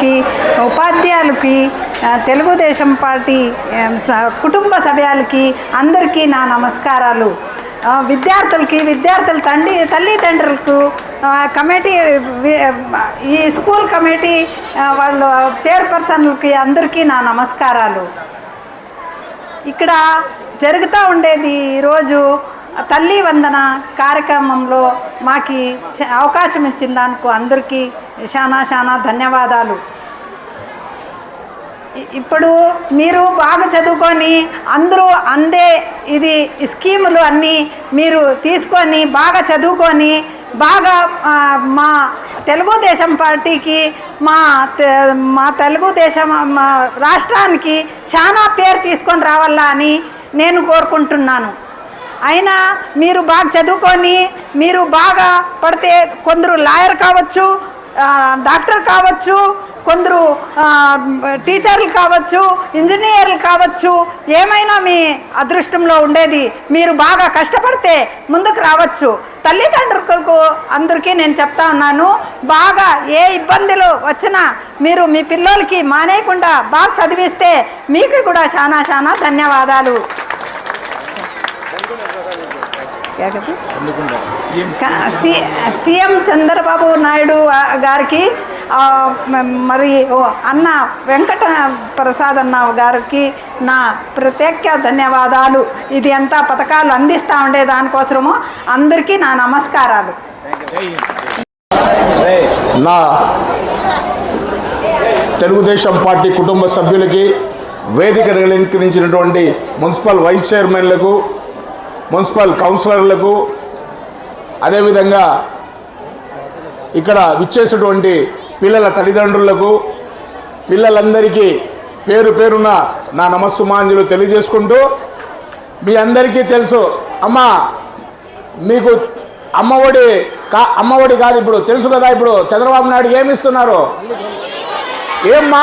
కౌన్సిలర్లకి ఉపాధ్యాయులకి తెలుగుదేశం పార్టీ స- కుటుంబ సభ్యులకి అందరికీ నా నమస్కారాలు. విద్యార్థులకి విద్యార్థుల తండ్రి తల్లిదండ్రులకు కమిటీ ఈ స్కూల్ కమిటీ వాళ్ళు చైర్పర్సన్లకి అందరికీ నా నమస్కారాలు. ఇక్కడ జరుగుతూ ఉండేది ఈరోజు తల్లి వందన కార్యక్రమంలో మాకు అవకాశం ఇచ్చిన దానికి అందరికీ చాలా చాలా ధన్యవాదాలు. ఇప్పుడు మీరు బాగా చదువుకొని అందరూ అందే ఇది స్కీములు అన్నీ మీరు తీసుకొని బాగా చదువుకొని బాగా మా తెలుగుదేశం పార్టీకి మా మా తెలుగుదేశం మా రాష్ట్రానికి చాలా పేరు తీసుకొని రావాలా అని నేను కోరుకుంటున్నాను. అయినా మీరు బాగా చదువుకొని మీరు బాగా పడితే కొందరు లాయర్ కావచ్చు డాక్టర్ కావచ్చు కొందరు టీచర్లు కావచ్చు ఇంజనీర్లు కావచ్చు ఏమైనా మీ అదృష్టంలో ఉండేది మీరు బాగా కష్టపడితే ముందుకు రావచ్చు. తల్లిదండ్రులకు అందరికీ నేను చెప్తా ఉన్నాను బాగా ఏ ఇబ్బందులు వచ్చినా మీరు మీ పిల్లలకి మానేయకుండా బాగా చదివిస్తే మీకు కూడా చాలా చాలా ధన్యవాదాలు. సీఎం చంద్రబాబు నాయుడు గారికి మరి ఓ అన్న వెంకట ప్రసాద్ అన్న గారికి నా ప్రత్యేక ధన్యవాదాలు. ఇది అంతా పథకాలు అందిస్తూ ఉండే దానికోసము అందరికీ నా నమస్కారాలు. నా తెలుగుదేశం పార్టీ కుటుంబ సభ్యులకి వేదిక అలంకరించినటువంటి మున్సిపల్ వైస్ చైర్మన్లకు మున్సిపల్ కౌన్సిలర్లకు అదేవిధంగా ఇక్కడ విచ్చేసినటువంటి పిల్లల తల్లిదండ్రులకు పిల్లలందరికీ పేరు పేరున నా నమస్సుమాంజులు తెలియజేసుకుంటూ మీ అందరికీ తెలుసు అమ్మా మీకు అమ్మఒడి కా అమ్మఒడి కాదు ఇప్పుడు తెలుసు కదా ఇప్పుడు చంద్రబాబు నాయుడు ఏమి ఇస్తున్నారు ఏమ్మా?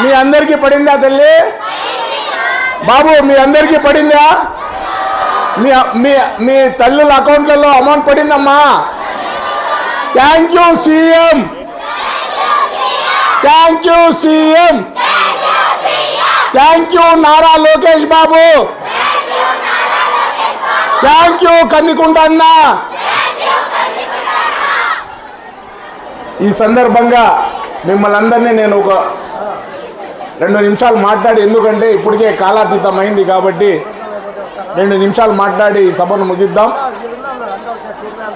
మీ అందరికీ పడిందా తల్లి? బాబు మీ అందరికీ పడిందా? మీ మీ మీ తల్లుల అకౌంట్లలో amount పడిందమ్మా. Thank you CM thank you CM thank you Nara Lokesh Babu. Thank you Kandikunta అన్న. ఈ సందర్భంగా మిమ్మల్ని అందరినీ నేను ఒక రెండు నిమిషాలు మాట్లాడి ఎందుకంటే ఇప్పటికే కాలాతీతం అయింది కాబట్టి రెండు నిమిషాలు మాట్లాడి ఈ సభను ముగిద్దాం.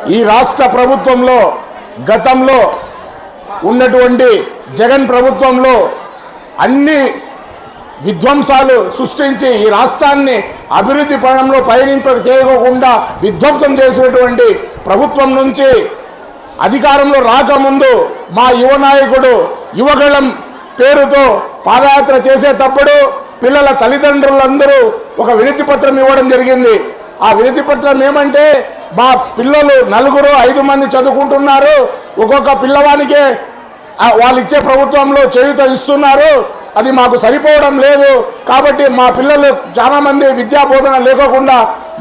ఈ రాష్ట్ర ప్రభుత్వంలో గతంలో ఉన్నటువంటి జగన్ ప్రభుత్వంలో అన్ని విధ్వంసాలు సృష్టించి ఈ రాష్ట్రాన్ని అభివృద్ధి పడంలో పయనింప చేయకుండా విధ్వంసం చేసినటువంటి ప్రభుత్వం నుంచి అధికారంలో రాకముందు మా యువ నాయకుడు యువగళం పేరుతో పాదయాత్ర చేసేటప్పుడు పిల్లల తల్లిదండ్రులందరూ ఒక వినతి పత్రం ఇవ్వడం జరిగింది. ఆ వినతి పత్రం ఏమంటే మా పిల్లలు నలుగురు ఐదు మంది చదువుకుంటున్నారు. ఒక్కొక్క పిల్లవానికే వాళ్ళు ఇచ్చే ప్రభుత్వంలో చేయుత ఇస్తున్నారు. అది మాకు సరిపోవడం లేదు. కాబట్టి మా పిల్లలు చాలామంది విద్యా బోధన లేకోకుండా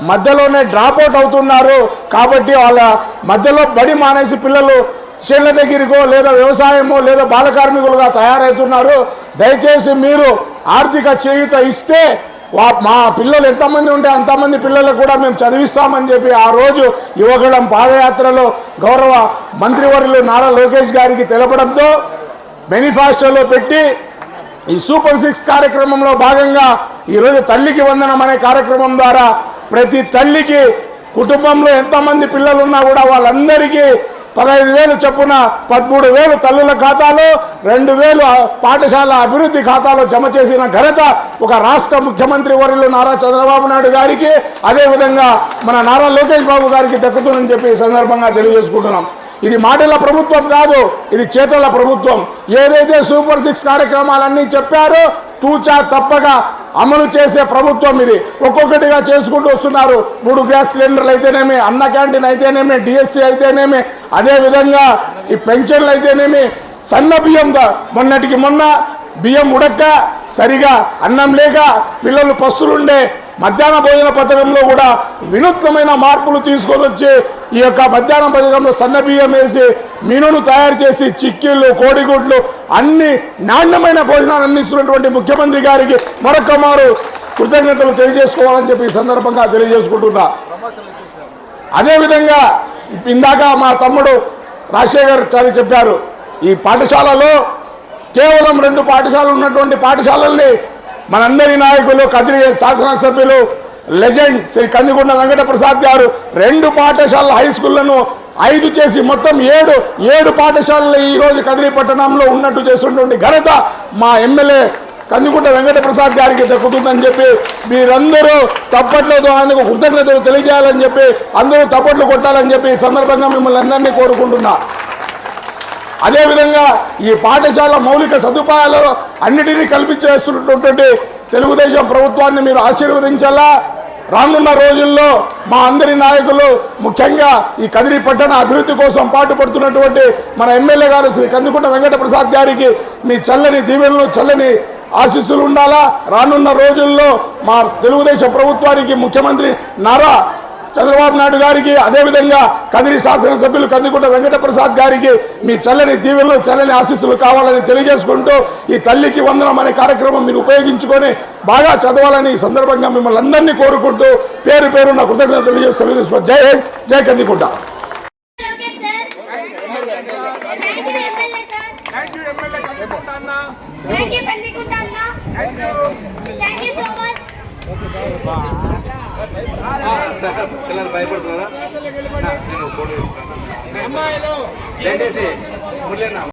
మధ్యలోనే డ్రాప్ అవుట్ అవుతున్నారు. కాబట్టి వాళ్ళ మధ్యలో బడి మానేసి పిల్లలు చేళ్ళ దగ్గరికో లేదా వ్యవసాయమో లేదా బాల కార్మికులుగా తయారవుతున్నారు దయచేసి మీరు ఆర్థిక చేయుత ఇస్తే వా మా పిల్లలు ఎంతమంది ఉంటే అంతమంది పిల్లలకు కూడా మేము చదివిస్తామని చెప్పి ఆ రోజు యువగళం పాదయాత్రలో గౌరవ మంత్రివర్యులు నారా లోకేష్ గారికి తెలపడంతో మేనిఫెస్టోలో పెట్టి ఈ సూపర్ సిక్స్ కార్యక్రమంలో భాగంగా ఈరోజు తల్లికి వందనం అనే కార్యక్రమం ద్వారా ప్రతి తల్లికి కుటుంబంలో ఎంతమంది పిల్లలు ఉన్నా కూడా వాళ్ళందరికీ పదహైదు వేలు చొప్పున పదమూడు వేలు తల్లుల ఖాతాలో రెండు వేలు పాఠశాల అభివృద్ధి ఖాతాలో జమ చేసిన ఘనత ఒక రాష్ట్ర ముఖ్యమంత్రి వర్యులు నారా చంద్రబాబు నాయుడు గారికి అదేవిధంగా మన నారా లోకేష్ బాబు గారికి దక్కుతుందని చెప్పి సందర్భంగా తెలియజేసుకుంటున్నాం. ఇది మాటల ప్రభుత్వం కాదు ఇది చేతల ప్రభుత్వం. ఏదైతే సూపర్ సిక్స్ కార్యక్రమాలన్నీ చెప్పారో తూచా తప్పక అమలు చేసే ప్రభుత్వం ఇది. ఒక్కొక్కటిగా చేసుకుంటూ వస్తున్నారు. మూడు గ్యాస్ సిలిండర్లు అయితేనేమి అన్న క్యాంటీన్ అయితేనేమి డిఎస్సి అయితేనేమి అదేవిధంగా ఈ పెన్షన్లు అయితేనేమి సన్న బియ్యం మొన్నటికి మొన్న బియ్యం ఉడక్క సరిగా అన్నం లేక పిల్లలు పస్తులుండే మధ్యాహ్న భోజన పథకంలో కూడా వినూత్నమైన మార్పులు తీసుకొని వచ్చి ఈ యొక్క మధ్యాహ్నం పథకంలో సన్నబియ్యం వేసి మినును తయారు చేసి చిక్కీళ్ళు కోడిగుడ్లు అన్ని నాణ్యమైన భోజనాలు అందిస్తున్నటువంటి ముఖ్యమంత్రి గారికి మరొక మారు కృతజ్ఞతలు తెలియజేసుకోవాలని చెప్పి ఈ సందర్భంగా తెలియజేసుకుంటున్నా. అదేవిధంగా ఇందాక మా తమ్ముడు రాజశేఖర్ చదివి చెప్పారు ఈ పాఠశాలలో కేవలం రెండు పాఠశాలలు ఉన్నటువంటి పాఠశాలల్ని మనందరి నాయకులు కదిరి శాసనసభ్యులు లెజెండ్ శ్రీ కందికొండ వెంకట ప్రసాద్ గారు రెండు పాఠశాలల హై స్కూళ్ళను ఐదు చేసి మొత్తం ఏడు ఏడు పాఠశాలలు ఈ రోజు కదిరి పట్టణంలో ఉన్నట్టు చేస్తున్నటువంటి ఘనత మా ఎమ్మెల్యే కందుకుంట వెంకట ప్రసాద్ గారికి దక్కుతుందని చెప్పి మీరందరూ తప్పట్లేదు ఆయనకు కృతజ్ఞతలు తెలియజేయాలని చెప్పి అందరూ తప్పట్లు కొట్టాలని చెప్పి ఈ సందర్భంగా మిమ్మల్ని అందరినీ కోరుకుంటున్నా. అదేవిధంగా ఈ పాఠశాల మౌలిక సదుపాయాలు అన్నిటినీ కల్పించేస్తున్నటువంటి తెలుగుదేశం ప్రభుత్వాన్ని మీరు ఆశీర్వదించాలా? రానున్న రోజుల్లో మా అందరి నాయకులు ముఖ్యంగా ఈ కదిరి పట్టణ అభివృద్ధి కోసం పాటుపడుతున్నటువంటి మన ఎమ్మెల్యే గారు శ్రీ కందుకుంట వెంకట ప్రసాద్ గారికి మీ చల్లని దీవెనలు చల్లని ఆశీస్సులు ఉండాలా? రానున్న రోజుల్లో మా తెలుగుదేశం ప్రభుత్వానికి ముఖ్యమంత్రి నారా చంద్రబాబు నాయుడు గారికి అదేవిధంగా కదిరి శాసనసభ్యులు కందికుంట వెంకట ప్రసాద్ గారికి మీ చల్లని దీవెనలు చల్లని ఆశీస్సులు కావాలని తెలియజేసుకుంటూ ఈ తల్లికి వందనం అనే కార్యక్రమం మీరు ఉపయోగించుకొని బాగా చదవాలని ఈ సందర్భంగా మిమ్మల్ని అందరినీ కోరుకుంటూ పేరు పేరు నా కృతజ్ఞతలు తెలియజేస్తున్నాను జై హింద్ జై Kandikunta Thank you, thank you MLA sir పిల్లలు భయపడుతున్నారా? అమ్మాయిలు. దయచేసి మురళీనా